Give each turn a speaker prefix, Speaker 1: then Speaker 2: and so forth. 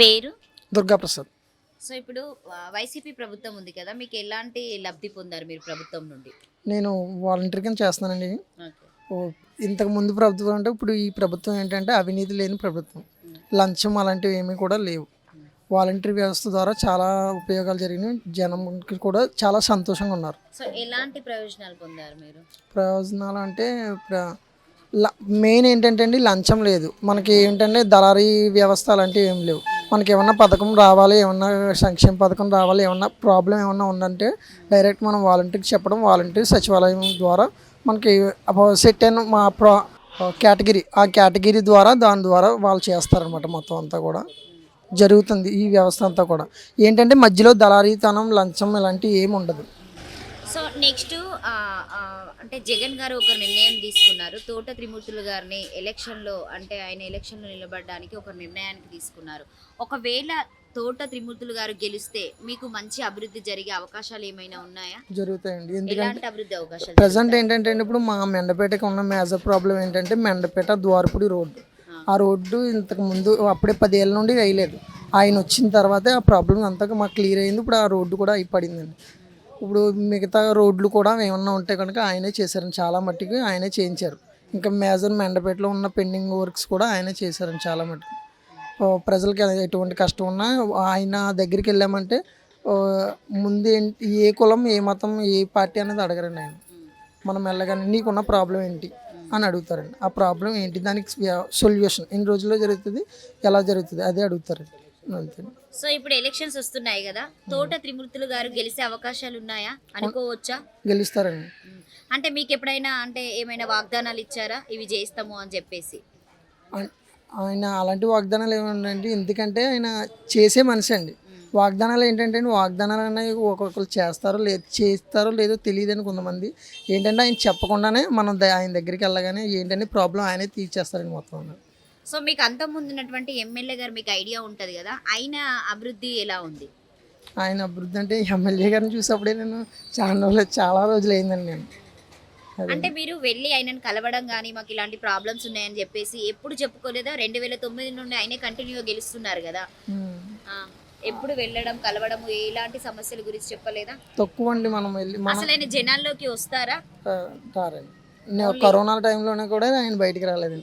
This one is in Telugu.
Speaker 1: పేరు?
Speaker 2: దుర్గాప్రసాద్.
Speaker 1: సో ఇప్పుడు వైసీపీ ప్రభుత్వం ఉంది కదా మీకు ఎలాంటి లబ్ధి పొందారు మీరు ప్రభుత్వం నుండి?
Speaker 2: నేను వాలంటీర్ కింద చేస్తున్నానండి. ఇంతకు ముందు ప్రభుత్వం అంటే ఇప్పుడు ఈ ప్రభుత్వం ఏంటంటే అవినీతి లేని ప్రభుత్వం. లంచం అలాంటివి ఏమీ కూడా లేవు. వాలంటీర్ వ్యవస్థ ద్వారా చాలా ఉపయోగాలు జరిగినాయి. జనంకి కూడా చాలా సంతోషంగా ఉన్నారు.
Speaker 1: సో ఎలాంటి ప్రయోజనాలు పొందారు మీరు?
Speaker 2: ప్రయోజనాలు అంటే మెయిన్ ఏంటంటే అండి లంచం లేదు. మనకి ఏంటంటే దళారీ వ్యవస్థ అలాంటివి ఏం లేవు. మనకి ఏమన్నా పథకం రావాలి ఏమన్నా సంక్షేమ పథకం రావాలి ఏమన్నా ప్రాబ్లం ఏమన్నా ఉందంటే డైరెక్ట్ మనం వాలంటీర్కి చెప్పడం వాలంటీర్ సచివాలయం ద్వారా మనకి సెట్ అయిన మా ప్రా కేటగిరీ ఆ కేటగిరీ ద్వారా దాని ద్వారా వాళ్ళు చేస్తారనమాట మొత్తం అంతా కూడా. జరుగుతుంది ఈ వ్యవస్థ అంతా కూడా. ఏంటంటే మధ్యలో దళారీతనం లంచం ఇలాంటివి ఏమి ఉండదు
Speaker 1: సో నెక్స్ట్ అంటే జగన్ గారు ఒక నిర్ణయం తీసుకున్నారు. తోట త్రిమూర్తులు గారిని ఎలక్షన్లో అంటే ఆయన ఎలక్షన్లో నిలబడడానికి ఒక నిర్ణయానికి తీసుకున్నారు. ఒకవేళ తోట త్రిమూర్తులు గారు గెలిస్తే మీకు మంచి అభివృద్ధి జరిగే అవకాశాలు ఏమైనా ఉన్నాయా?
Speaker 2: జరుగుతాయండి. ఎందుకంటే
Speaker 1: అభివృద్ధి అవకాశాలు
Speaker 2: ప్రజెంట్ ఏంటంటే ఇప్పుడు మా మెండపేటకి ఉన్న మేజర్ ప్రాబ్లం ఏంటంటే మెండపేట ద్వారపుడి రోడ్డు. ఆ. రోడ్డు ఇంతకు ముందు అప్పుడే పదేళ్ళ నుండి వేయలేదు. ఆయన వచ్చిన తర్వాతే ఆ ప్రాబ్లం అంతా మాకు క్లియర్ అయింది. ఇప్పుడు ఆ రోడ్డు కూడా అయిపడిందండి. ఇప్పుడు మిగతా రోడ్లు కూడా ఏమన్నా ఉంటే కనుక ఆయనే చేశారని చాలా మట్టికి ఆయనే చేయించారు. ఇంకా మేజర్ మెండపేటలో ఉన్న పెండింగ్ వర్క్స్ కూడా ఆయనే చేశారని చాలా మట్టుకు. ప్రజలకి ఎటువంటి కష్టం ఉన్నా ఆయన దగ్గరికి వెళ్ళామంటే ముందు ఏంటి ఏ కులం ఏ మతం ఏ పార్టీ అనేది అడగరండి ఆయన. మనం వెళ్ళగానే నీకున్న ప్రాబ్లం ఏంటి అని అడుగుతారండి. ఆ ప్రాబ్లం ఏంటి? దానికి సొల్యూషన్ ఎన్ని రోజుల్లో జరుగుతుంది? ఎలా జరుగుతుంది? అదే అడుగుతారండి. అంతే.
Speaker 1: సో ఇప్పుడు ఎలక్షన్స్ వస్తున్నాయి కదా తోట త్రిమూర్తులు గారు గెలిచే అవకాశాలు ఉన్నాయా? అనుకోవచ్చా?
Speaker 2: గెలుస్తారండి.
Speaker 1: ఉమ్. అంటే మీకు ఎప్పుడైనా అంటే ఏమైనా వాగ్దానాలు ఇచ్చారా? ఇవి చేస్తాము అని చెప్పేసి.
Speaker 2: ఆయ- ఆయన అలాంటి వాగ్దానాలు ఏమండి ఎందుకంటే ఆయన చేసే మనిషి అండి. వాగ్దానాలు ఏంటంటే వాగ్దానాలు అనేవి ఒక్కొక్కరు చేస్తారో లేదు చేస్తారో లేదో తెలియదని కొంతమంది. ఏంటంటే ఆయన చెప్పకుండానే మనం ఆయన దగ్గరికి వెళ్ళగానే ఏంటంటే ప్రాబ్లం ఆయనే తీర్చేస్తారండి మొత్తం.
Speaker 1: సో మీకు అంత ముందు ఉన్నటువంటి ఎమ్మెల్యే గారు మీకు ఐడియా ఉంటది కదా ఆయన అభివృద్ధి ఎలా ఉంది?
Speaker 2: ఆయన అభివృద్ధి అంటే ఎమ్మెల్యే గారిని చూసినప్పుడే నేను చాలా రోజులు చాలా రోజులు అయిందండి నేను
Speaker 1: అంటే మీరు వెళ్ళి ఆయనను కలవడం కానీ మాకు ఇలాంటి ప్రాబ్లమ్స్ ఉన్నాయని చెప్పేసి ఎప్పుడు చెప్పుకోలేదా? రెండు వేల తొమ్మిది నుండి ఆయనే కంటిన్యూగా గెలుస్తున్నారు కదా. ఎప్పుడు వెళ్ళడం కలవడం ఎలాంటి సమస్యల గురించి చెప్పలేదా?
Speaker 2: తక్కువ అండి మనం వెళ్ళి
Speaker 1: అసలు ఆయన జనాల్లోకి వస్తారా?
Speaker 2: కరోనా టైంలోనే కూడా ఆయన బయటికి రాలేదండి.